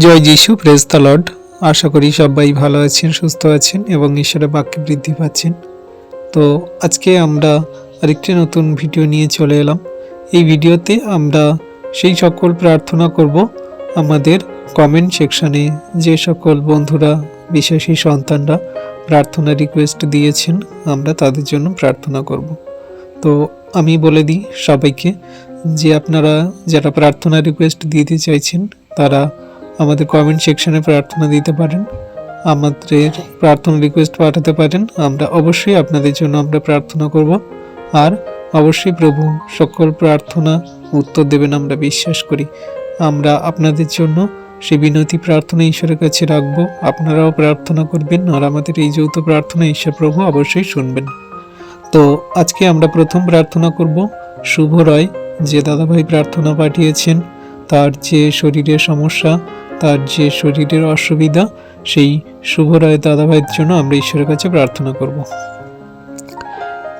জয় যিশু press the Lord আশা করি সবাই ভালো আছেন, সুস্থ আছেন এবং ঈশ্বরের বাক্যে বৃদ্ধি পাচ্ছেন। তো আজকে আমরা আরেকটি নতুন ভিডিও নিয়ে চলে এলাম। এই ভিডিওতে আমরা সেই সকল প্রার্থনা করব। আমাদের কমেন্ট সেকশনে যে সকল বন্ধুরা, বিশ্বাসী সন্তানরা প্রার্থনা রিকোয়েস্ট দিয়েছেন, আমরা তাদের জন্য প্রার্থনা করব। তো আমি বলে দিই সবাইকে যে আপনারা যারা প্রার্থনা রিকোয়েস্ট দিতে চাইছেন, তারা আমাদের কমেন্ট সেকশনে প্রার্থনা দিতে পারেন। আমাদের প্রার্থনা রিকোয়েস্ট পাঠাতে পারেন। আমরা অবশ্যই আপনাদের জন্য আমরা প্রার্থনা করব। আর অবশ্যই প্রভু সকল প্রার্থনা উত্তর দেবেন আমরা বিশ্বাস করি। আমরা আপনাদের জন্য সেই বিনতি প্রার্থনা ঈশ্বরের কাছে রাখব। আপনারাও প্রার্থনা করবেন আর আমাদের এই যৌথ প্রার্থনা ঈশ্বর প্রভু অবশ্যই শুনবেন। তো আজকে আমরা প্রথম প্রার্থনা করব। শুভ রয় যে দাদাভাই প্রার্থনা পাঠিয়েছেন। তার যে শরীরের সমস্যা, তার যে শরীরের অসুবিধা, সেই শুভ রায় দাদাভাইয়ের জন্য আমরা ঈশ্বরের কাছে প্রার্থনা করব।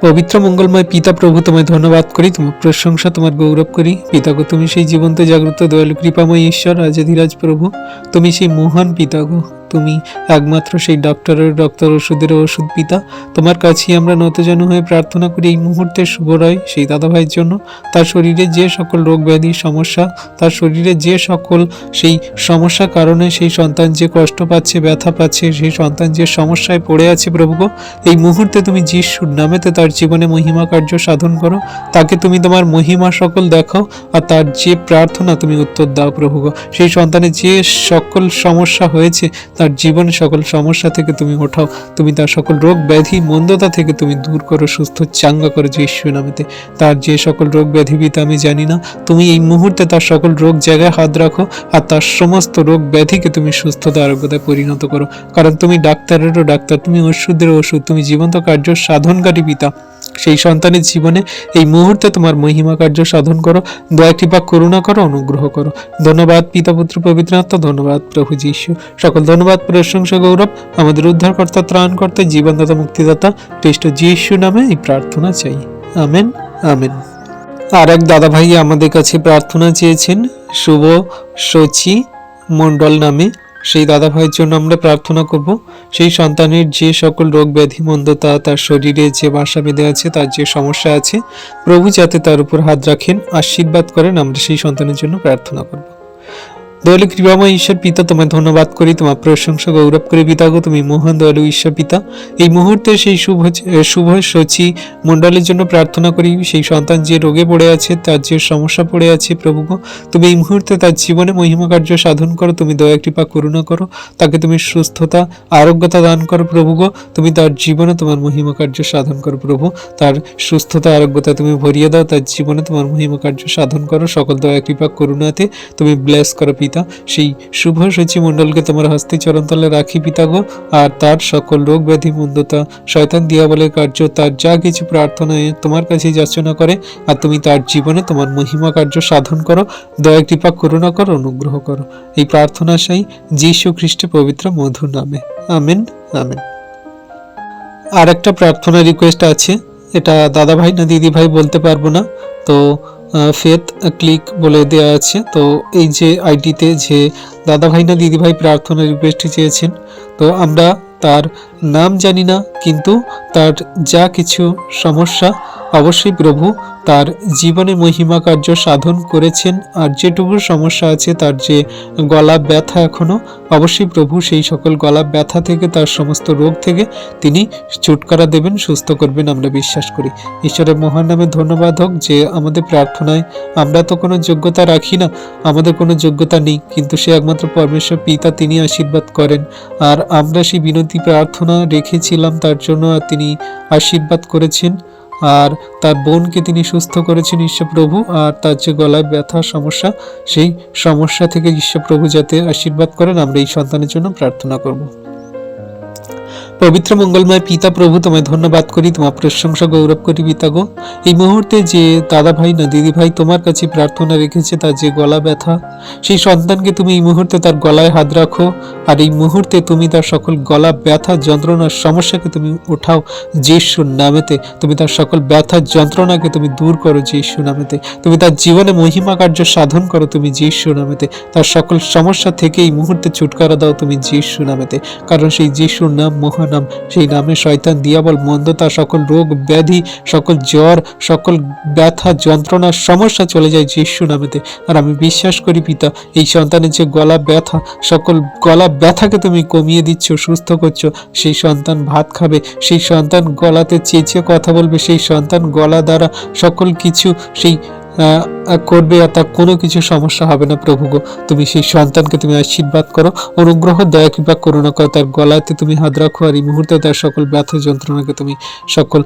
পবিত্র মঙ্গলময় পিতা প্রভু, তোমায় ধন্যবাদ করি, তোমার প্রশংসা, তোমার গৌরব করি। পিতাগো তুমি সেই জীবন্ত, জাগ্রত, দয়ালু, কৃপাময় ঈশ্বর, রাজাধিরাজ প্রভু, তুমি সেই মহান পিতাগো তুমি একমাত্র সেই ডক্টরের ডক্টর ওষুধের ওষুধ পিতা। তোমার কাছেই আমরা নতজন হয়ে প্রার্থনা করি এই মুহূর্তে শুভ রয় সেই দাদাভাইয়ের জন্য। তার শরীরে যে সকল রোগ ব্যাধি, সমস্যা, তার শরীরে যে সকল সেই সমস্যার কারণে সেই সন্তান যে কষ্ট পাচ্ছে, ব্যথা পাচ্ছে, সেই সন্তান যে সমস্যায় পড়ে আছে প্রভু এই মুহূর্তে তুমি যিশুর নামেতে তার জীবনে মহিমা কার্য সাধন করো। তাকে তুমি তোমার মহিমা সকল দেখাও আর তার যে প্রার্থনা তুমি উত্তর দাও প্রভু সেই সন্তানের যে সকল সমস্যা হয়েছে তার জীবনে সকল সমস্যা থেকে তুমি ওঠাও। তুমি তার সকল রোগ ব্যাধি, মন্দতা থেকে তুমি দূর করো, সুস্থ চাঙ্গা করো যিশু নামেতে। তার যে সকল রোগ ব্যাধি বিতা আমি জানি না, তুমি এই মুহূর্তে তার সকল রোগ জায়গায় হাত রাখো আর তার সমস্ত রোগ ব্যাধিকে তুমি সুস্থতা আরোগ্যতায় পরিণত করো। কারণ তুমি ডাক্তারেরও ডাক্তার, তুমি ওষুধের ওষুধ, তুমি জীবন্ত কার্য সাধনকারী পিতা। সেই সন্তানের জীবনে এই মুহূর্তে তোমার মহিমা কার্য সাধন করো, দয়া কৃপা, করুণা করো, অনুগ্রহ করো। ধন্যবাদ পিতা, পুত্র, পবিত্র আত্মা, ধন্যবাদ প্রভু যীশু। সকল ধন্যবাদ, প্রশংসা, গৌরব আমাদের উদ্ধারকর্তা, ত্রাণকর্তা, জীবনদাতা, মুক্তিদাতা খ্রিস্ট যীশু নামে এই প্রার্থনা চাই। Amen amen. আর এক দাদা ভাই আমাদের কাছে প্রার্থনা চেয়েছেন, শুভ সচি মণ্ডল নামে। সেই দাদা ভাইয়ের জন্য আমরা প্রার্থনা করব। সেই সন্তানের যে সকল রোগ ব্যাধি মন্দতা তার শরীরে যে বাসা বেঁধে আছে, তার যে সমস্যা আছে, প্রভু যাতে তার উপর হাত রাখেন, আশীর্বাদ করেন, আমরা সেই সন্তানের জন্য প্রার্থনা করব। দয়ালু কৃপাময় ঈশ্বর পিতা, তোমায় ধন্যবাদ করি, তোমার প্রশংসা গৌরব করি পিতা গো, তুমি মহান দয়ালু ঈশ্বর পিতা। এই মুহূর্তে সেই শুভ শুভ সচি মণ্ডলের জন্য প্রার্থনা করি, সেই সন্তান যে রোগে পড়ে আছে, তার যে সমস্যা পড়ে আছে প্রভু তুমি এই মুহূর্তে তার জীবনে মহিমা কার্য সাধন করো, তুমি দয়া কৃপা করুণা করো, তাকে তুমি সুস্থতা, আরোগ্যতা দান করো প্রভু তুমি তার জীবনে তোমার মহিমা কার্য সাধন করো প্রভু, তার সুস্থতা, আরোগ্যতা তুমি ভরিয়ে দাও, তার জীবনে তোমার মহিমা কার্য সাধন করো, সকল দয়া কৃপা করুণাতে তুমি ব্লেস করো পিতা সেই শুভ সচি মণ্ডলকে তোমার হস্তে চরণতলে রাখি পিতা গো। আর তার সকল রোগ ব্যাধি মন্দতা শয়তান দিয়াবলের কার্য, তার যা কিছু প্রার্থনায় তোমার কাছে যাচনা করে, আর তুমি তার জীবনে তোমার মহিমা কার্য সাধন করো। দয়া কৃপা, করুণা করো, অনুগ্রহ করো। এই প্রার্থনা সাই যীশু খ্রিস্টে পবিত্র মধুর নামে। Amen amen. আর একটা প্রার্থনা রিকোয়েস্ট আছে। এটা দাদা ভাই না দিদি ভাই বলতে পারব না। তো ফেথ ক্লিক বলে দেওয়া আছে। তো, এই যে আইডিতে যে দাদা ভাই না দিদি ভাই প্রার্থনা রিকোয়েস্ট চেয়েছেন, তো আমরা তার নাম জানি না, কিন্তু তার যা কিছু সমস্যা, অবশ্যই প্রভু তার জীবনে মহিমা কার্য সাধন করেছেন আর যেটুকু সমস্যা আছে তার যে গলা ব্যথা এখনও, অবশ্যই প্রভু সেই সকল গলা ব্যথা থেকে, তার সমস্ত রোগ থেকে তিনি ছুটকারা দেবেন, সুস্থ করবেন আমরা বিশ্বাস করি। ঈশ্বরের মহান নামে ধন্যবাদ হোক যে আমাদের প্রার্থনায় আমরা তো কোনো যোগ্যতা রাখি না, আমাদের কোনো যোগ্যতা নেই, কিন্তু সে একমাত্র পরমেশ্বর পিতা, তিনি আশীর্বাদ করেন। আর আমরা সেই বিনতি প্রার্থনা রেখেছিলাম তার জন্য আর তিনি আশীর্বাদ করেছেন। আর তার বোনকে তিনি সুস্থ করেছেন ঈশ্বরপ্রভু। আর তার যে গলায় ব্যথা, সমস্যা, সেই সমস্যা থেকে ঈশ্বরপ্রভু যাতে আশীর্বাদ করেন, আমরা এই সন্তানের জন্য প্রার্থনা করব। পবিত্র মঙ্গলময় পিতা প্রভু, তোমায় ধন্যবাদ করি তোমার প্রশংসা গৌরব করি পিতা এই মুহূর্তে যে দাদা ভাই না দিদি ভাই তোমার কাছে প্রার্থনা রেখেছে, তার যে গলা ব্যথা, সেই সন্তানকে তুমি এই মুহূর্তে তার গলায় হাত রাখো, আর এই মুহূর্তে তুমি তার সকল গলা ব্যথা যন্ত্রণার সমস্যাকে তুমি ওঠাও যিশুর নামেতে। তুমি তার সকল ব্যথা, যন্ত্রণাকে তুমি দূর করো যিশু নামেতে। তুমি তার জীবনে মহিমা কার্য সাধন করো তুমি যিশু নামেতে। তার সকল সমস্যা থেকে এই মুহূর্তে ছুটকারা দাও তুমি যিশু নামেতে। কারণ সেই যিশুর নাম মহানাম সেই নামে শয়তান, দিয়াবল, মন্দতা, সকল রোগ, ব্যাধি, সকল জ্বর, সকল ব্যথা, যন্ত্রণা, সমস্যা চলে যায় যিশু নামেতে। আর আমি বিশ্বাস করি পিতা, এই সন্তানের যে গলা ব্যথা, সকল গলা ব্যথাকে তুমি কমিয়ে দিচ্ছ, সুস্থ করছ, সেই সন্তান ভাত খাবে, সেই সন্তান গলাতে চেঁচিয়ে কথা বলবে, সেই সন্তান গলা দ্বারা সকল কিছু, সেই করবে তার কোনো কিছু সমস্যা হবে না প্রভু গো। তুমি সেই সন্তানকে তুমি আশীর্বাদ করো, অনুগ্রহ, দয়া, কৃপা, করুণা করো। তার গলাতে তুমি হাত রাখো আর এই মুহূর্তে তার সকল ব্যথা যন্ত্রণাকে তুমি সকল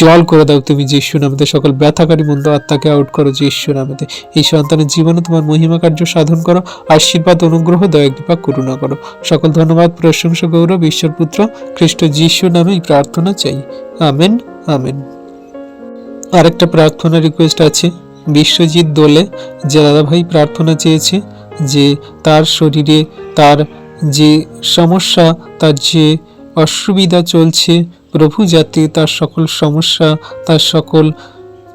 জল করে দাও। তুমি যিশু নামেতে সকল ব্যথাকারী মন্দ আত্মাকে আউট করো যিশু নামেতে এই সন্তানের জীবনে তোমার মহিমা কার্য সাধন করো, আশীর্বাদ, অনুগ্রহ, দয়া, কৃপা, করুণা করো। সকল ধন্যবাদ, প্রশংসা, গৌরব ঈশ্বর পুত্র খ্রিস্ট যিশু নামে প্রার্থনা চাই। Amen amen. আরেকটা প্রার্থনা রিকোয়েস্ট আছে। বিশ্বজিৎ দোলে যে দাদাভাই প্রার্থনা চেয়েছে যে তার শরীরে তার যে সমস্যা, তার যে অসুবিধা চলছে, প্রভু যাতে তার সকল সমস্যা, তার সকল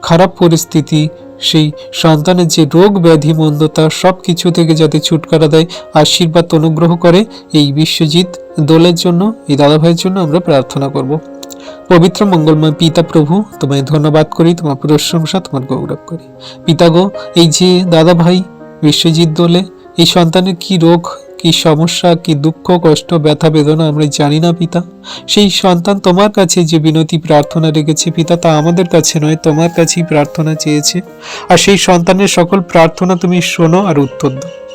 খারাপ পরিস্থিতি, সেই সন্তানের যে রোগ ব্যাধি, মন্দতা সব কিছু থেকে যাতে ছুটকারা দেয়, আশীর্বাদ, অনুগ্রহ করে এই বিশ্বজিৎ দোলের জন্য, এই দাদাভাইয়ের জন্য আমরা প্রার্থনা করব। পবিত্র মঙ্গলময় পিতা প্রভু, তোমায় ধন্যবাদ করি, তোমার প্রশংসা তোমার গৌরব করি। পিতা গো, এই যে দাদা ভাই, বিশ্বজিৎ দোলে, এই সন্তানের কি রোগ, কি সমস্যা, কি দুঃখ, কষ্ট, ব্যথা, বেদনা আমরা জানি না পিতা। সেই সন্তান তোমার কাছে যে বিনতি, প্রার্থনা রেখেছে পিতা, তা আমাদের কাছে নয়, তোমার কাছেই প্রার্থনা চেয়েছে। আর সেই সন্তানের সকল প্রার্থনা তুমি শোনো আর উত্তর দাও।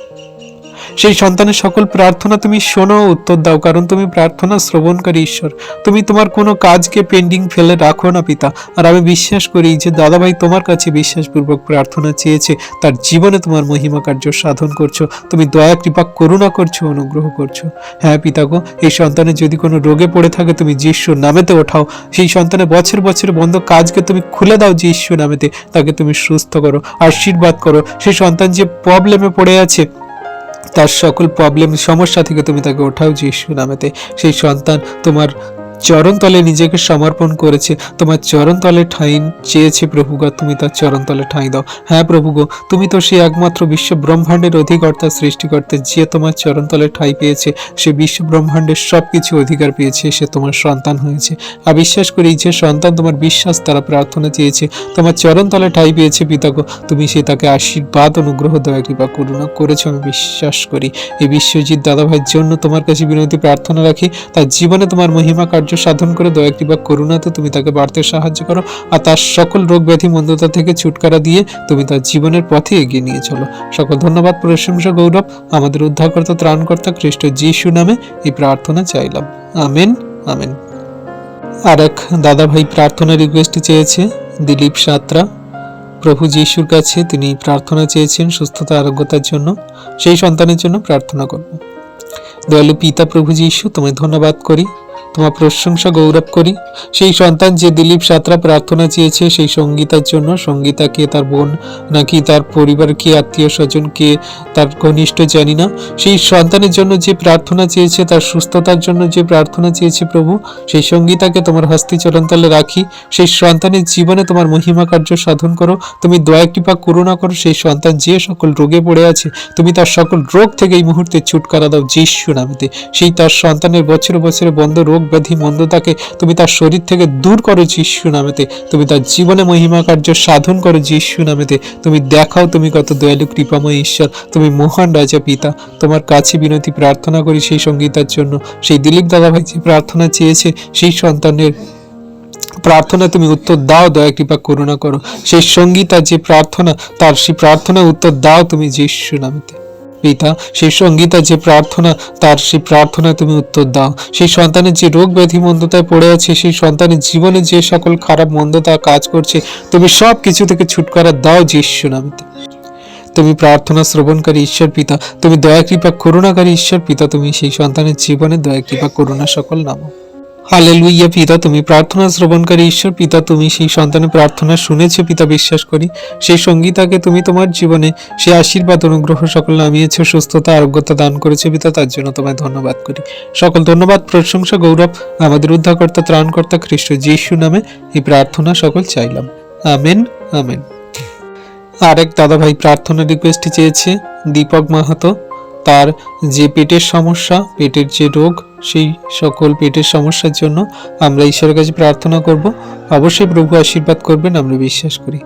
সেই সন্তানের সকল প্রার্থনা তুমি শোনো, উত্তর দাও, কারণ তুমি প্রার্থনা শ্রবণকারী ঈশ্বর। তুমি তোমার কোনো কাজকে পেন্ডিং ফেলে রাখো না, পিতা। আর আমি বিশ্বাস করি যে দাদাভাই তোমার কাছে বিশ্বাসপূর্বক প্রার্থনা চেয়েছে, তার জীবনে তোমার মহিমা কার্য সাধন করছ। তুমি দয়া, কৃপা, করুণা করছ, অনুগ্রহ করছ। হ্যাঁ পিতা গো, এই সন্তানের যদি কোনো রোগে পড়ে থাকে, তুমি যিশুর নামেতে ওঠাও। সেই সন্তানের বছর বছর বন্ধ কাজকে তুমি খুলে দাও যিশু নামেতে, তাকে তুমি সুস্থ করো, আশীর্বাদ করো। সেই সন্তান যে প্রবলেমে পড়ে আছে তার সকল প্রবলেম সমস্যা থেকে তুমি তাকে ওঠাও যিশু নামেতে। সেই সন্তান তোমার চরণ তলে নিজেকে সমর্পণ করেছে। তোমার চরণ তলে ঠাঁই চেয়েছে প্রভু তুমি তার চরণ তলে ঠাঁই দাও। হ্যাঁ প্রভু গো, তুমি তো সেই একমাত্র বিশ্ব ব্রহ্মাণ্ডের অধিকর্তা, সৃষ্টিকর্তা, যে তোমার চরণ তলে ঠাঁই পেয়েছে, সে বিশ্ব ব্রহ্মাণ্ডের সব কিছু অধিকার পেয়েছে, সে তোমার সন্তান হয়েছে। আর বিশ্বাস করি, যে সন্তান তোমার বিশ্বাস তারা প্রার্থনা চেয়েছে, তোমার চরণ তলে ঠাঁই পেয়েছে পিতাগো তুমি সে তাকে আশীর্বাদ, অনুগ্রহ, দয়া, কৃপা, করুণা করেছ, আমি বিশ্বাস করি। এই বিশ্বজিৎ দাদাভাইয়ের জন্য তোমার কাছে বিনতি প্রার্থনা রাখি। তার জীবনে তোমার মহিমা কার্য সাধন করে, দয়া কৃপা করুণাতে তুমি তাকে বাড়তে সাহায্য করো আর তার সকল রোগ ব্যাধি মন্দতা থেকে ছুটকারা দিয়ে তুমি তার জীবনের পথে এগিয়ে নিয়ে চলো। সকল ধন্যবাদ প্রশংসা গৌরব, আমাদের উদ্ধারকর্তা, ত্রাণকর্তা খ্রিস্ট যিশু নামে এই প্রার্থনা চাইলাম। Amen amen. আর এক দাদা ভাই প্রার্থনা রিকোয়েস্ট চেয়েছে, দিলীপ সাঁতরা। প্রভু যিশুর কাছে তিনি প্রার্থনা চেয়েছেন সুস্থতা, আরোগ্যতার জন্য। সেই সন্তানের জন্য প্রার্থনা করব। দয়ালু পিতা প্রভু যিশু, তোমায় ধন্যবাদ করি। তোমার প্রশংসা গৌরব করি। সেই সন্তান যে দিলীপ সাঁতরা প্রার্থনা চেয়েছে, সেই সঙ্গীতার জন্য সঙ্গীতাকে তার বোন, নাকি তার পরিবার কে, আত্মীয় স্বজন কে, তার ঘনিষ্ঠ জানি না। সেই সন্তানের জন্য যে প্রার্থনা চেয়েছে, তার সুস্থতার জন্য যে প্রার্থনা চেয়েছে প্রভু, সেই সঙ্গীতাকে তোমার হস্তি চরণতলে রাখি। সেই সন্তানের জীবনে তোমার মহিমা কার্য সাধন করো। তুমি দয়া, কৃপা, করুণা করো। সেই সন্তান যে সকল রোগে পড়ে আছে, তুমি তার সকল রোগ থেকে এই মুহূর্তে ছুটকারা দাও, যিশু নামেতে সেই তার সন্তানের বছরে বছরে বন্ধ রোগ ব্যাধি মন্দতাকে তুমি তার শরীর থেকে দূর করো যিশু নামেতে, তুমি তার জীবনে মহিমা কার্য সাধন করো যিশু নামেতে, তুমি দেখাও তুমি কত দয়ালু, কৃপাময় ঈশ্বর, তুমি মহান রাজা পিতা। তোমার কাছে বিনতি, প্রার্থনা করি সেই সঙ্গীতার জন্য। সেই দিলীপ দাদাভাই যে প্রার্থনা চেয়েছে, সেই সন্তানের প্রার্থনা তুমি উত্তর দাও, দয়া, কৃপা, করুণা করো। সেই সঙ্গীতা যে প্রার্থনা, তার সেই প্রার্থনা উত্তর দাও তুমি যিশু নামেতে। পিতা, সেই সঙ্গীতা যে প্রার্থনা, তার সেই প্রার্থনা তুমি উত্তর দাও। সেই সন্তানের যে রোগ ব্যাধি মন্দতায় পড়ে আছে, সেই সন্তানের জীবনে যে সকল খারাপ মন্দতা কাজ করছে, তুমি সব কিছু থেকে ছুটকারা দাও যিশু নামেতে। তুমি প্রার্থনা শ্রবণকারী ঈশ্বর পিতা, তুমি দয়া কৃপা করুণাকারী ঈশ্বর পিতা, তুমি সেই সন্তানের জীবনে দয়া কৃপা করুণা সকল নামো। হালেলুইয়া পিতা, তুমি প্রার্থনা শ্রবণকারী ঈশ্বর পিতা, তুমি সেই সন্তানের প্রার্থনা শুনেছো পিতা, বিশ্বাস করি। সেই সঙ্গীতাকে তুমি তোমার জীবনে সেই আশীর্বাদ অনুগ্রহ সকল নামিয়েছো, সুস্থতা, আরোগ্যতা দান করেছ পিতা, তার জন্য তোমায় ধন্যবাদ করি। সকল ধন্যবাদ, প্রশংসা, গৌরব আমাদের উদ্ধারকর্তা, ত্রাণকর্তা খ্রিস্ট যিশু নামে এই প্রার্থনা সকল চাইলাম। Amen amen. আরেক দাদাভাই প্রার্থনা রিকোয়েস্ট চেয়েছে দীপক মাহাতো। তার যে পেটের সমস্যা, পেটের যে রোগ, সেই সকল পেটের সমস্যার জন্য আমরা ঈশ্বরের কাছে প্রার্থনা করব। অবশ্যই প্রভু আশীর্বাদ করবেন, আমরা বিশ্বাস করি।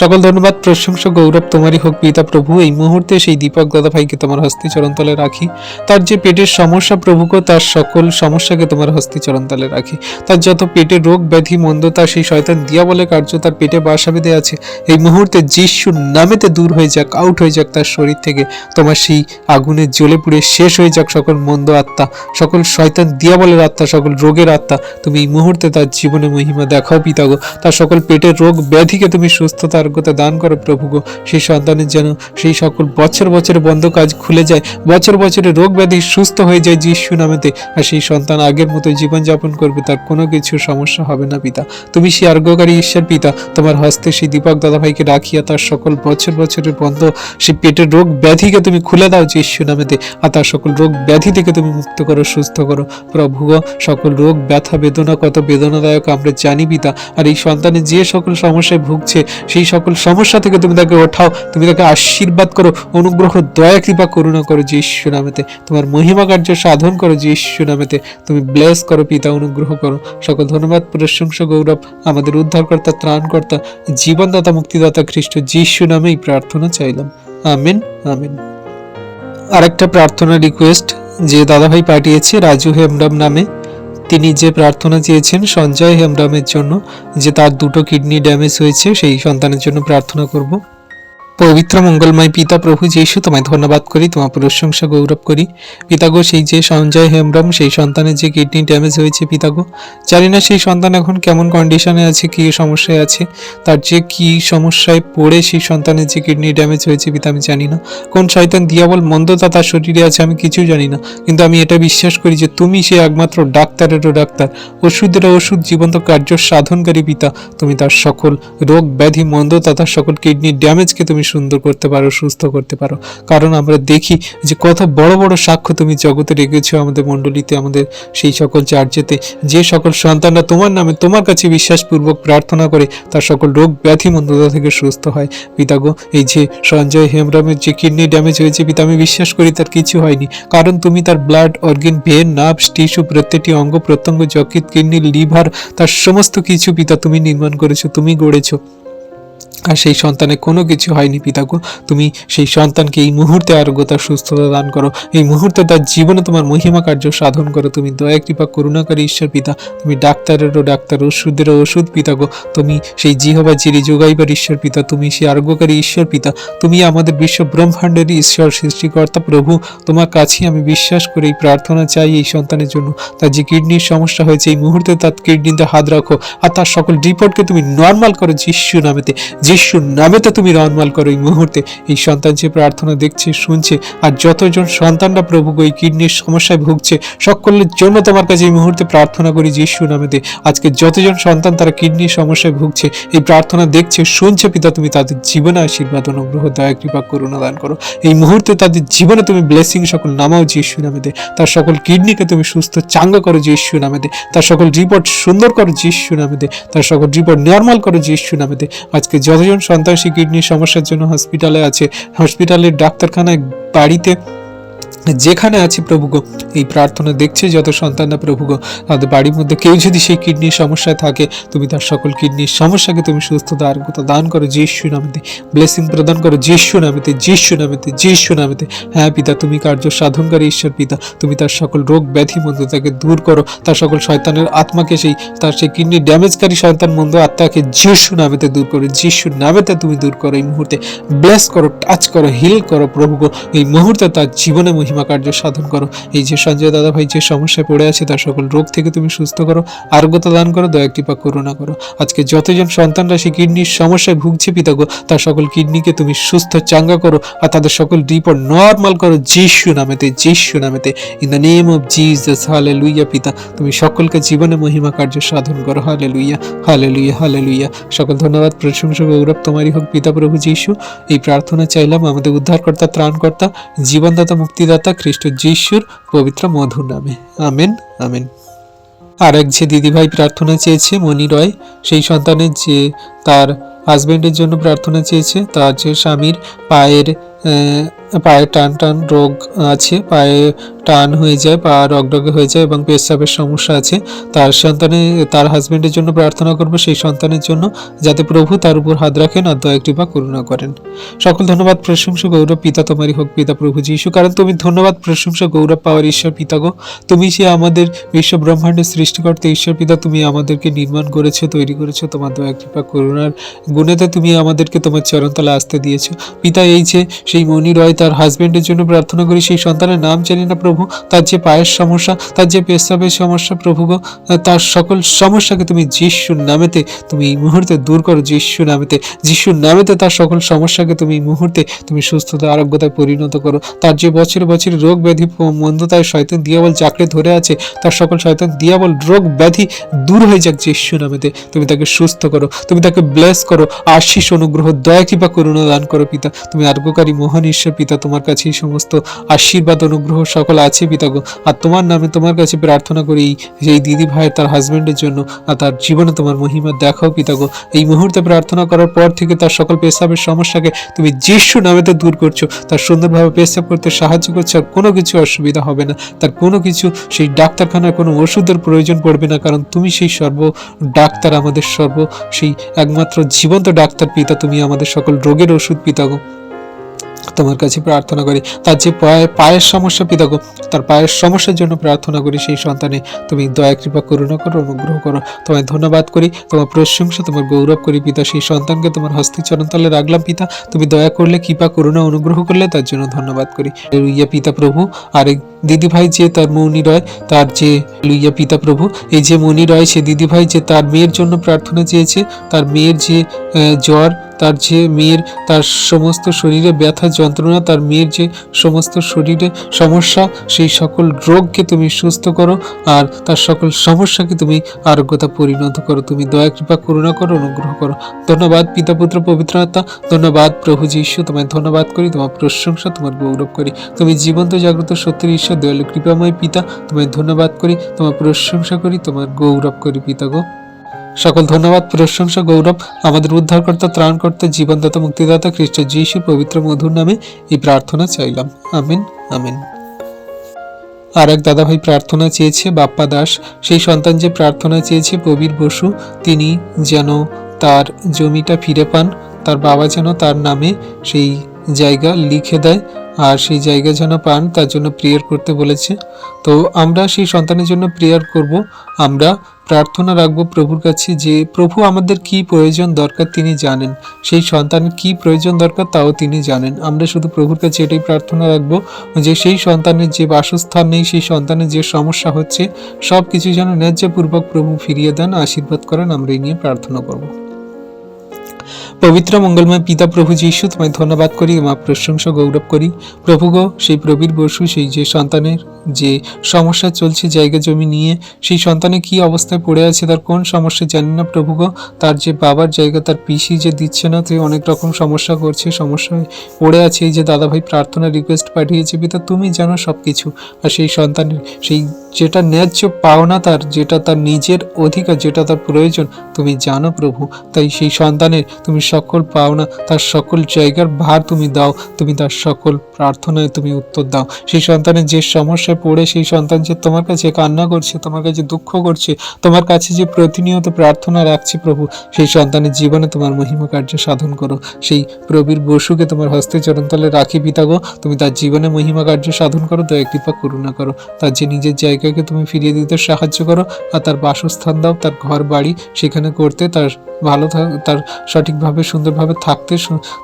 সকল ধন্যবাদ, প্রশংসা, গৌরব তোমারই হোক পিতা প্রভু। এই মুহূর্তে সেই দীপক দাদা ভাইকে তোমার হস্তি চরণতলে রাখি। তার যে পেটের সমস্যা প্রভুকে তার সকল সমস্যাকে তোমার হস্তি চরণতলে রাখি। তার যত পেটের রোগ, ব্যাধি মন্দতা সেই শয়তান দিয়া বলে কার্য, তার পেটে বাসা বেঁধে আছে। এই মুহূর্তে যিশুর নামেতে দূর হয়ে যাক আউট হয়ে যাক তার শরীর থেকে। তোমার সেই আগুনে জ্বলে পুড়ে শেষ হয়ে যাক সকল মন্দ আত্মা, সকল শয়তান দিয়া বলের আত্মা, সকল রোগের আত্মা। তুমি এই মুহূর্তে তার জীবনে মহিমা দেখাও পিতাগো তার সকল পেটের রোগ, ব্যাধিকে তুমি সুস্থতা আরোগ্যতা দান করো প্রভু গো। সেই সন্তানের যেন সেই সকল বছর বছরে বন্ধ কাজ খুলে যায় বছর বছরে রোগ ব্যাধি সুস্থ হয়ে যায় যিশু নামেতে। আর সেই সন্তান আগের মতো জীবনযাপন করবে তার কোনো কিছু সমস্যা হবে না পিতা। তুমি সেই আরোগ্যকারী ঈশ্বর পিতা তোমার হস্তে সেই দীপক দাদা ভাইকে রাখিয়া তার সকল বছর বছরের বন্ধ সেই পেটের রোগ ব্যাধিকে তুমি খুলে দাও যিশু নামেতে। আর তার সকল রোগ ব্যাধি থেকে তুমি মুক্ত করো সুস্থ করো। প্রভু গো, সকল রোগ ব্যথা বেদনা কত বেদনাদায়ক আমরা জানি পিতা। আর এই সন্তানের যে সকল সমস্যায় ভুগছে সেই সকল সমস্যা থেকে তুমি তাকে ওঠাও, তুমি তাকে আশীর্বাদ করো, অনুগ্রহ দয়া, কৃপা, করুণা করো যে ঈশ্বর নামেতে। তোমার মহিমা কার্য সাধন করো যে ঈশ্বর নামেতে। তুমি ব্লেস করো, পিতা, অনুগ্রহ করো। সকল ধন্যবাদ, প্রশংসা, গৌরব আমাদের উদ্ধারকর্তা, ত্রাণকর্তা, জীবনদাতা, মুক্তিদাতা খ্রিস্ট যিশু নামেই প্রার্থনা চাইলাম। আমিন, আমেন। আরেকটা প্রার্থনা রিকোয়েস্ট যে দাদাভাই পাঠিয়েছে, রাজু হেমব্রম নামে। তিনি যে প্রার্থনা চেয়েছেন সঞ্জয় হেমব্রমের জন্য, যে তার দুটো কিডনি ড্যামেজ হয়েছে, সেই সন্তানের জন্য প্রার্থনা করব। পবিত্র মঙ্গলময় পিতা প্রভু যিশু, তোমায় ধন্যবাদ করি, তোমার প্রশংসা গৌরব করি। পিতাগো, সেই যে সঞ্জয় হেমব্রম, সেই সন্তানের যে কিডনি ড্যামেজ হয়েছে পিতাগো, জানি না সেই সন্তান এখন কেমন কন্ডিশনে আছে, কী সমস্যায় আছে, তার যে কী সমস্যায় পড়ে সেই সন্তানের যে কিডনি ড্যামেজ হয়েছে পিতা, আমি জানি না। কোন শয়তান দিয়াবল মন্দতা তার শরীরে আছে, আমি কিছু জানি না। কিন্তু আমি এটা বিশ্বাস করি যে তুমি সে একমাত্র ডাক্তারেরও ডাক্তার। ওষুধেরও ওষুধ, জীবন্ত কার্য সাধনকারী পিতা, তুমি তার সকল রোগ, ব্যাধি মন্দতা তার সকল কিডনি ড্যামেজকে তুমি সুন্দর করতে পারো, সুস্থ করতে পারো। কারণ আমরা দেখি যে কত বড় বড় সাক্ষ্য তুমি জগতে রেখেছো আমাদের মণ্ডলীতে, আমাদের সেই সকল চার্চেতে যে সকল সন্তানরা তোমার নামে, তোমার কাছে বিশ্বাসপূর্বক প্রার্থনা করে, তার সকল রোগ ব্যাধি মন্দতা থেকে সুস্থ হয়। পিতাগো এই যে সঞ্জয় হেমরামের যে কিডনি ড্যামেজ হয়েছে পিতা, আমি বিশ্বাস করি তার কিছু হয়নি। কারণ তুমি তার blood organ vein nerves tissue প্রত্যেকটি অঙ্গ, প্রত্যঙ্গ যকৃত কিডনি লিভার তার সমস্ত কিছু পিতা তুমি নির্মাণ করেছ, তুমি গড়েছো। আর সেই সন্তানের কোনো কিছু হয়নি পিতাগো তুমি সেই সন্তানকে এই মুহূর্তে আরোগ্যতা, সুস্থতা দান করো। এই মুহূর্তে তার জীবনে তোমার মহিমা কার্য সাধন করো। তুমি দয়া, কৃপা করুণাকারী ঈশ্বর পিতা। তুমি ডাক্তারেরও ডাক্তার, ওষুধেরও ওষুধ পিতাগো তুমি সেই জিহবা জিরি যোগাইবার ঈশ্বর পিতা। তুমি সেই আরোগ্যকারী ঈশ্বর পিতা। তুমি আমাদের বিশ্ব ব্রহ্মাণ্ডের ঈশ্বর, সৃষ্টিকর্তা, প্রভু। তোমার কাছেই আমি বিশ্বাস করে, এই প্রার্থনা চাই এই সন্তানের জন্য। তার যে কিডনির সমস্যা হয়েছে, এই মুহূর্তে তার কিডনিতে হাত রাখো। আর তার সকল রিপোর্টকে তুমি নর্মাল করো, যিশু নামেতে। যিশুর নামেতে তুমি নর্মাল করো এই মুহূর্তে। এই সন্তান যে প্রার্থনা দেখছে, শুনছে, আর যতজন সন্তানরা প্রভু এই কিডনির সমস্যায় ভুগছে, সকলের জন্য তোমার কাছে এই মুহূর্তে প্রার্থনা করি যিশু নামেতে আজকে যতজন সন্তান তারা কিডনির সমস্যায় ভুগছে, এই প্রার্থনা দেখছে, শুনছে পিতা, তুমি তাদের জীবনে আশীর্বাদ, অনুগ্রহ, দয়া, কৃপা, করুণা দান করো। এই মুহূর্তে তাদের জীবনে তুমি ব্লেসিং সকল নামাও যিশু নামেতে তার সকল কিডনিকে তুমি সুস্থ চাঙ্গা করো যিশু নামেতে তার সকল রিপোর্ট সুন্দর করো যিশু নামেতে তার সকল রিপোর্ট নর্মাল করো যিশু নামেতে আজকে যতজন সন্তান সেই কিডনির সমস্যার জন্য হসপিটালে আছে? হসপিটালের ডাক্তারখানায় বাড়িতে যেখানে আছে প্রভু গো এই প্রার্থনা দেখছে যত সন্তানরা প্রভু গো তাদের বাড়ির মধ্যে কেউ যদি সেই কিডনির সমস্যায় থাকে, তুমি তার সকল কিডনির সমস্যাকে তুমি সুস্থতা আরোগ্যতা দান করো, যিশু নামেতে ব্লেসিং প্রদান করো, যিশু নামেতে যিশু নামেতে যিশু নামেতে। হ্যাঁ পিতা, তুমি কার্য সাধনকারী ঈশ্বর পিতা, তুমি তার সকল রোগ ব্যাধি মন্দ তাকে দূর করো, তার সকল শয়তানের আত্মাকে সেই, তার সেই কিডনি ড্যামেজকারী সন্তান মন্দ আত্মাকে যিশু নামেতে দূর করো, যিশু নামেতে তুমি দূর করো, এই মুহূর্তে ব্লেস করো টাচ করো হিল করো প্রভু গো এই মুহূর্তে তার জীবনে মহিমা মহিমা কার্য সাধন করো। এই যে সঞ্জয় দাদা ভাই যে সমস্যায় পড়ে আছে, তার সকল রোগ থেকে তুমি সুস্থ করো, আরোগ্যতা দান করো, দয়া কৃপা করুণা করো। আজকে যতজন সন্তানরা সেই কিডনির সমস্যায় ভুগছে পিতাগো তার সকল কিডনিকে তুমি সুস্থ চাঙ্গা করো আর তাদের সকল রিপোর্ট নর্মাল করো যিশু নামেতে যিশু নামেতে। In the name of Jesus hallelujah পিতা। তুমি সকলকে জীবনে মহিমা কার্য সাধন করো। হালে লুইয়া হালে লুইয়া হালে লুইয়া সকল ধন্যবাদ, প্রশংসা, গৌরব তোমারই হোক, পিতা প্রভু যিশু। এই প্রার্থনা চাইলাম আমাদের উদ্ধারকর্তা, ত্রাণকর্তা, জীবনদাতা, মুক্তিদাতা খ্রিস্ট যিশুর পবিত্র মধুর নামে। Amen amen. আর এক যে দিদিভাই প্রার্থনা চেয়েছে মনি রয় সেই সন্তানের যে তার হাজবেন্ডের জন্য প্রার্থনা চেয়েছে। তার যে স্বামীর পায়ের পায়ে টান টান রোগ আছে, পায়ে টান হয়ে যায়, পা রগডগে হয়ে যায় এবং পেশাবের সমস্যা আছে, তার সন্তানে, তার হাজব্যান্ডের জন্য প্রার্থনা করবে, সেই সন্তানের জন্য যাতে প্রভু তার উপর হাত রাখেন, আর দয়া, কৃপা, করুণা করেন। সকল ধন্যবাদ, প্রশংসা, গৌরব, পিতা তোমারই হোক, পিতা প্রভু যিশু। কারণ তুমি ধন্যবাদ, প্রশংসা, গৌরব, পাওয়ার ঈশ্বর পিতা গো। তুমি সে আমাদের বিশ্ব ব্রহ্মাণ্ডের সৃষ্টিকর্তা, ঈশ্বর পিতা, তুমি আমাদেরকে নির্মাণ করেছ, তৈরি করেছ, তোমার দয়া, কৃপা করুণার গুণেতে তুমি আমাদেরকে তোমার চরণতলা আসতে দিয়েছ। পিতা এই যে সেই মনি রয় তার হাজবেন্ডের জন্য প্রার্থনা করি, সেই সন্তানের নাম জানি না প্রভু, তার যে পায়ের সমস্যা, তার যে পেশাবের সমস্যা প্রভু তার সকল সমস্যাকে তুমি যিশুর নামেতে তুমি এই মুহূর্তে দূর করো যিশুর নামেতে। যিশুর নামেতে তার সকল সমস্যাকে তুমি এই মুহূর্তে তুমি সুস্থতা, আরোগ্যতায় পরিণত করো। তার যে বছরে বছরে রোগ ব্যাধি, মন্দতায় শয়তান, দিয়াবল চাকরে ধরে আছে, তার সকল শয়তান, দিয়াবল রোগ ব্যাধি দূর হয়ে যাক যিশু নামেতে। তুমি তাকে সুস্থ করো, তুমি তাকে ব্লেস করো আশিস অনুগ্রহ, দয়া কৃপা, করুণা দান করো পিতা। তুমি আরোগ্যকারী মহান ঈশ্বর পিতা, তোমার কাছে সমস্ত আশীর্বাদ, অনুগ্রহ সকল আছে পিতা গো। আর তোমার নামে তোমার কাছে প্রার্থনা করি এই- দিদি ভাই তার হাজবেন্ডের জন্য আর তার জীবনে তোমার মহিমা দেখাও পিতা গো। এই মুহূর্তে প্রার্থনা করার পর থেকে তার সকল পেশাবের সমস্যাকে তুমি যিশু নামেতে দূর করছ। তার সুন্দরভাবে পেশাব করতে সাহায্য করছ, আর কোনো কিছু অসুবিধা হবে না। তার কোনো কিছু সেই ডাক্তারখানার কোনো ওষুধের প্রয়োজন পড়বে না, কারণ তুমি সেই সর্ব ডাক্তার, আমাদের সর্ব, সেই একমাত্র জীবন্ত ডাক্তার পিতা তুমি আমাদের সকল রোগের ওষুধ পিতা গো। তোমার কাছে প্রার্থনা করি। তার যে পায়ে, পায়ের সমস্যা, পিতা গো, তার পায়ের সমস্যার জন্য প্রার্থনা করি সেই সন্তানে। তুমি দয়া, কৃপা, করুণা করো, অনুগ্রহ করো। তোমায় ধন্যবাদ করি, তোমার প্রশংসা, তোমার গৌরব করি, পিতা। সেই সন্তানকে তোমার হস্তে চরণতলে রাখলাম, পিতা। তুমি দয়া করলে, কৃপা, করুণা, অনুগ্রহ করলে তার জন্য ধন্যবাদ করি। লুইয়া পিতা প্রভু। আর এক দিদি ভাই যে তার মৌনি রয়, তার যে লুইয়া পিতা প্রভু। এই যে মনি রয়, সে দিদি ভাই যে তার মেয়ের জন্য প্রার্থনা চেয়েছে, তার মেয়ের যে জ্বর তার যে মেয়ের তার সমস্ত শরীরে ব্যথা, যন্ত্রণা, তার মেয়ের যে সমস্ত শরীরে সমস্যা, সেই সকল রোগকে তুমি সুস্থ করো আর তার সকল সমস্যাকে তুমি আরোগ্যতা পরিণত করো। তুমি দয়া, কৃপা, করুণা করো, অনুগ্রহ করো। ধন্যবাদ পিতা, পুত্র, পবিত্র আত্মা। ধন্যবাদ প্রভু যীশু। তোমায় ধন্যবাদ করি, তোমার প্রশংসা, তোমার গৌরব করি। তুমি জীবন্ত, জাগ্রত, সত্যের ঈশ্বর, দয়ালু, কৃপাময় পিতা। তোমায় ধন্যবাদ করি, তোমার প্রশংসা করি, তোমার গৌরব করি পিতা গো। সকল ধন্যবাদ, প্রশংসা, গৌরব। আমাদের উদ্ধারকর্তা, ত্রাণকর্তা, জীবনদাতা, মুক্তিদাতা খ্রিস্ট যিশু পবিত্র মধুর নামে এই প্রার্থনা চাইলাম। আমিন আমিন। আর এক দাদাভাই প্রার্থনা চেয়েছে, বাপ্পা দাস। সেই সন্তান যে প্রার্থনা চেয়েছে প্রবীর বসু, তিনি যেন তার জমিটা ফিরে পান, তার বাবা যেন তার নামে সেই জায়গা লিখে দেয়। আর সেই জায়গা যেন পান, তার জন্য প্রেয়ার করতে বলেছে। তো আমরা সেই সন্তানের জন্য প্রেয়ার করব। আমরা প্রার্থনা রাখব প্রভুর কাছে যে, প্রভু, আমাদের কি প্রয়োজন দরকার তিনি জানেন। সেই সন্তানের কি প্রয়োজন দরকার তাও তিনি জানেন। আমরা শুধু প্রভুর কাছে এটাই প্রার্থনা রাখব যে, সেই সন্তানের যে বাসস্থান নেই, সেই সন্তানের যে সমস্যা হচ্ছে সব কিছু যেন ন্যায্যপূর্বক প্রভু ফিরিয়ে দেন, আশীর্বাদ করেন, আমরা এই নিয়ে প্রার্থনা করব। পবিত্র মঙ্গলময় পিতা প্রভু যীশু, তোমায় ধন্যবাদ করি, মা প্রশংসা গৌরব করি। প্রভু গো, সেই প্রবীর বসু, সেই যে সন্তানের যে সমস্যা চলছে জায়গা জমি নিয়ে, সেই সন্তানে কি অবস্থায় পড়ে আছে তার কোন সমস্যা জানি না। প্রভু গো, তার যে বাবার জায়গা, তার পিসি যে দিচ্ছে না তুই অনেক রকম সমস্যা করছে, সমস্যায় পড়ে আছে। এই যে দাদাভাই প্রার্থনা রিকোয়েস্ট পাঠিয়েছে পিতা, তুমি জানো সব কিছু আর সেই সন্তানের, সেই যেটা ন্যায্য পাওনা তার, যেটা তার নিজের অধিকার, যেটা তার প্রয়োজন, তুমি জানো প্রভু। তাই সেই সন্তানের তুমি সকল পাওনা তার সকল জায়গার ভার তুমি দাও, তুমি তার সকল প্রার্থনায় তুমি উত্তর দাও। সেই সন্তানের যে সমস্যায় পড়ে, সেই সন্তান যে তোমার কাছে কান্না করছে, তোমার কাছে দুঃখ করছে, তোমার কাছে যে প্রতিনিয়ত প্রার্থনা রাখছে প্রভু, সেই সন্তানের জীবনে তোমার মহিমা কার্য সাধন করো। সেই প্রবীর বসুকে তোমার হস্তে চরণতলে রাখি পিতাগো তুমি তার জীবনে মহিমা কার্য সাধন করো, দয়া, কৃপা, করুণা করো। তার যে নিজের জায়গা জায়গাকে তুমি ফিরিয়ে দিতে সাহায্য করো আর তার বাসস্থান দাও, তার ঘর বাড়ি সেখানে করতে, তার ভালো তার সঠিকভাবে, সুন্দরভাবে থাকতে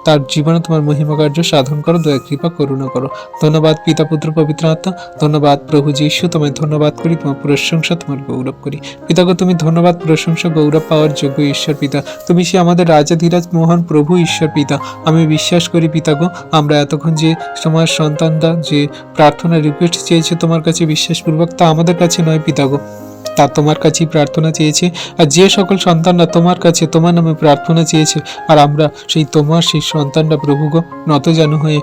তার জীবনে তোমার মহিমা কার্য সাধন করো, দয়া, কৃপা, করুণা করো। ধন্যবাদ পিতা, পুত্র, পবিত্র আত্মা। ধন্যবাদ প্রভু যীশু, তোমায় ধন্যবাদ করি, তোমার প্রশংসা, তোমার গৌরব করি। পিতাকে তুমি ধন্যবাদ, প্রশংসা, গৌরব পাওয়ার যোগ্য ঈশ্বর পিতা। তুমি সে আমাদের রাজা, ধীরাজ, মোহন প্রভু ঈশ্বর পিতা। আমি বিশ্বাস করি পিতাগো, আমরা এতক্ষণ যে তোমার সন্তানরা যে প্রার্থনা রিকোয়েস্ট চেয়েছে তোমার কাছে বিশ্বাসপূর্বক, তা আমাদের কাছে নয় পিতাগো তা তোমার কাছেই প্রার্থনা চেয়েছে, আর যে সকল সন্তানরা তোমার কাছে তোমার নামে প্রার্থনা চেয়েছে, আর আমরা সেই তোমার সেই সন্তানরা প্রভুগ নত জানু হয়ে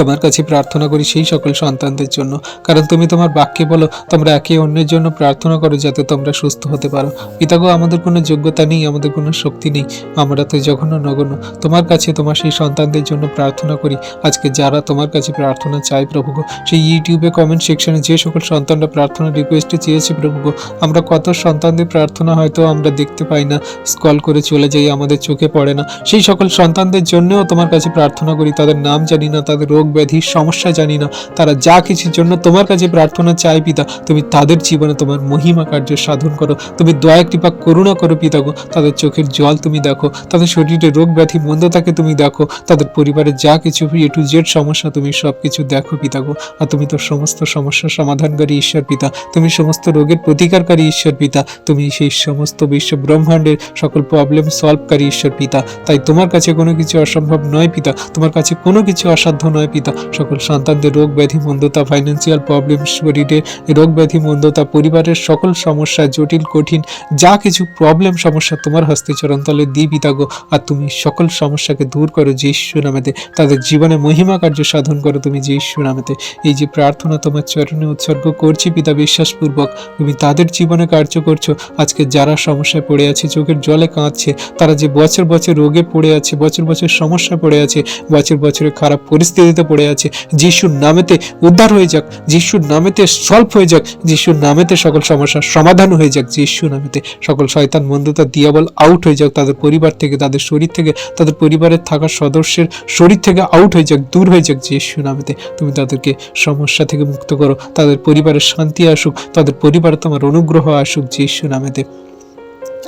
তোমার কাছে প্রার্থনা করি সেই সকল সন্তানদের জন্য। কারণ তুমি তোমার বাক্যে বলো, তোমরা একে অন্যের জন্য প্রার্থনা করো যাতে তোমরা সুস্থ হতে পারো। পিতাগো আমাদের কোনো যোগ্যতা নেই, আমাদের কোনো শক্তি নেই। আমরা তো জঘন্য নগণ্য। তোমার কাছে তোমার সেই সন্তানদের জন্য প্রার্থনা করি। আজকে যারা তোমার কাছে প্রার্থনা চায় প্রভুগ সেই ইউটিউবে কমেন্ট সেকশনে যে সকল সন্তানরা প্রার্থনা রিকোয়েস্টে চেয়েছে প্রভুগ আমরা কত সন্তানদের প্রার্থনা হয়তো আমরা দেখতে পাই না স্কল করে চলে যাই, আমাদের চোখে পড়ে না। সেই সকল সন্তানদের জন্যও তোমার কাছে প্রার্থনা করি। তাদের নাম জানি না, তাদের রোগ ব্যাধির সমস্যা জানি না। তারা যা কিছুর জন্য তোমার কাছে প্রার্থনা চায় পিতা, তুমি তাদের জীবনে তোমার মহিমা কার্য সাধন করো। তুমি দয়া, কৃপা, করুণা করো পিতা গো। তাদের চোখের জল তুমি দেখো, তাদের শরীরে রোগ ব্যাধি মন্দতাকে তুমি দেখো, তাদের পরিবারের যা কিছু এ টু জেড সমস্যা, তুমি সব কিছু দেখো পিতা গো। আর তুমি তো সমস্ত সমস্যার সমাধানকারী ঈশ্বর পিতা। তুমি সমস্ত রোগের প্রতিকারকারী ঈশ্বর পিতা। তুমি সেই সমস্ত বিশ্ব ব্রহ্মাণ্ডের সকল প্রবলেম সলভকারী ঈশ্বর পিতা। তাই তোমার কাছে কোনো কিছু অসম্ভব নয় পিতা। তোমার কাছে কোনো কিছু অসাধ্য নয় পিতা। সকল সন্তানদের রোগ ব্যাধি, মন্দতা ফাইন্যান্সিয়াল প্রবলেম শরীরের রোগ ব্যাধি, মন্দতা, পরিবারের সকল সমস্যা, জটিল, কঠিন, যা কিছু প্রবলেম সমস্যা তোমার হস্তে চরণতলে দিই পিতা গো আর তুমি সকল সমস্যাকে দূর করো যে ঈশ্বর নামেতে। তাদের জীবনে মহিমা কার্য সাধন করো তুমি যে ঈশ্বর নামেতে। এই যে প্রার্থনা তোমার চরণে উৎসর্গ করছি, পিতা বিশ্বাসপূর্বক। তুমি তাদের জীবনে কার্য করছ। আজকে যারা সমস্যায় পড়ে আছে, চোখের জলে কাঁদছে, তারা যে বছর বছর রোগে পড়ে আছে, বছর বছর সমস্যা পড়ে আছে, বছর বছরের খারাপ পরিস্থিতিতে পড়ে আছে। যিশুর নামেতে উদ্ধার হয়ে যাক, যিশুর নামেতে সলভ হয়ে যাক, যিশুর নামেতে সকল সমস্যার সমাধান হয়ে যাক যিশু নামেতে সকল শয়তান মন্দতা, দিয়াবল আউট হয়ে যাক, তাদের পরিবার থেকে, তাদের শরীর থেকে, তাদের পরিবারের থাকা সদস্যের শরীর থেকে আউট হয়ে যাক, দূর হয়ে যাক যিশু নামেতে। তুমি তাদেরকে সমস্যা থেকে মুক্ত করো, তাদের পরিবারের শান্তি আসুক, তাদের পরিবারে তোমার অনুগ্রহ আসুক যিশু নামেতে।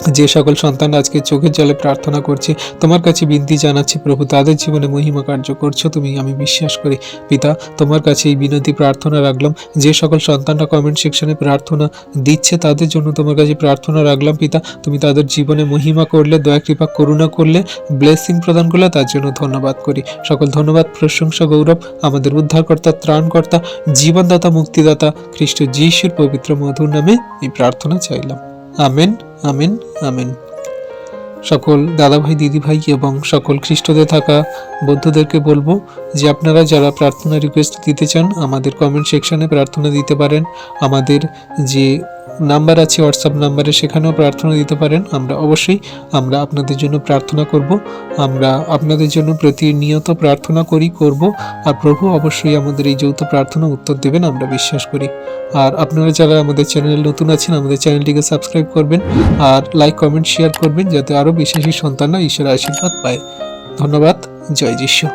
যে সকল সন্তান আজকে চোখের জলে প্রার্থনা করছে, তোমার কাছে বিনতি জানাচ্ছি, প্রভু তাদের জীবনে মহিমা কার্য করছ, তুমি, আমি বিশ্বাস করি। পিতা, তোমার কাছে এই বিনতি প্রার্থনা রাখলাম। যে সকল সন্তানরা কমেন্ট সেকশনে প্রার্থনা দিচ্ছে, তাদের জন্য তোমার কাছে প্রার্থনা রাখলাম, পিতা, তুমি তাদের জীবনে মহিমা করলে, দয়া, কৃপা, করুণা করলে ব্লেসিং প্রদান করলে, তার জন্য ধন্যবাদ করি। সকল ধন্যবাদ, প্রশংসা, গৌরব, আমাদের উদ্ধারকর্তা, ত্রাণকর্তা, জীবনদাতা, মুক্তিদাতা, খ্রিস্ট যিশুর পবিত্র মধুর নামে এই প্রার্থনা চাইলাম। আমেন। আমেন, আমিন। সকল দাদাভাই, দিদিভাই এবং সকল খ্রিস্টদের থাকা বৌদ্ধদেরকে বলব যে আপনারা যারা প্রার্থনা রিকোয়েস্ট দিতে চান, আমাদের কমেন্ট সেকশনে প্রার্থনা দিতে পারেন। আমাদের যে নাম্বার আছে হোয়াটসঅ্যাপ নাম্বারে সেখানেও প্রার্থনা দিতে পারেন। আমরা অবশ্যই, আমরা আপনাদের জন্য প্রার্থনা করব। আমরা আপনাদের জন্য প্রতিনিয়ত প্রার্থনা করি, করব। আর প্রভু অবশ্যই আমাদের এই যৌথ প্রার্থনা উত্তর দেবেন, আমরা বিশ্বাস করি। আর আপনারা যারা আমাদের চ্যানেল নতুন আছেন, আমাদের চ্যানেলটিকে সাবস্ক্রাইব করবেন। আর লাইক, কমেন্ট, শেয়ার করবেন, যাতে আরও বেশি বেশি সন্তানরা ঈশ্বরের আশীর্বাদ পায়। ধন্যবাদ, জয় যিশু।